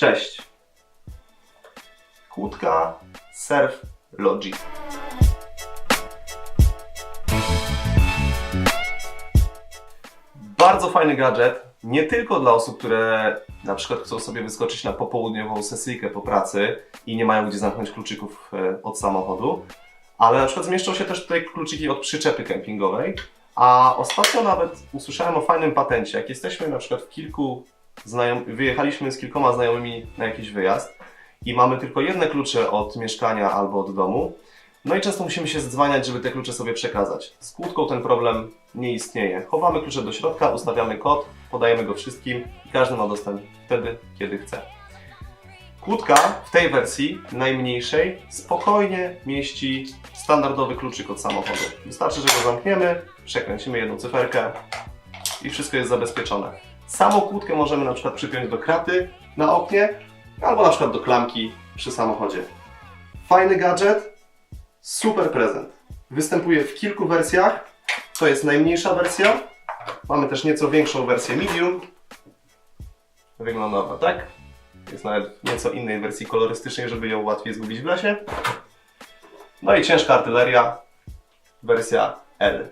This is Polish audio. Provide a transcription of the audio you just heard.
Cześć. Kłódka Surf Logic. Bardzo fajny gadżet, nie tylko dla osób, które na przykład chcą sobie wyskoczyć na popołudniową sesyjkę po pracy i nie mają gdzie zamknąć kluczyków e, od samochodu, ale na przykład zmieszczą się też tutaj kluczyki od przyczepy kempingowej. A ostatnio nawet usłyszałem o fajnym patencie. Jak jesteśmy na przykład w kilku wyjechaliśmy z kilkoma znajomymi na jakiś wyjazd i mamy tylko jedne klucze od mieszkania albo od domu, no i często musimy się zdzwaniać, żeby te klucze sobie przekazać. Z kłódką ten problem nie istnieje. Chowamy klucze do środka, ustawiamy kod, podajemy go wszystkim i każdy ma dostęp wtedy, kiedy chce. Kłódka w tej wersji najmniejszej spokojnie mieści standardowy kluczyk od samochodu. Wystarczy, że go zamkniemy, przekręcimy jedną cyferkę i wszystko jest zabezpieczone. Samą kłódkę możemy na przykład przypiąć do kraty na oknie albo na przykład do klamki przy samochodzie. Fajny gadżet, super prezent. Występuje w kilku wersjach. To jest najmniejsza wersja. Mamy też nieco większą wersję medium. Wygląda tak. Jest nawet nieco innej wersji kolorystycznej, żeby ją łatwiej zgubić w lesie. No i ciężka artyleria, wersja L.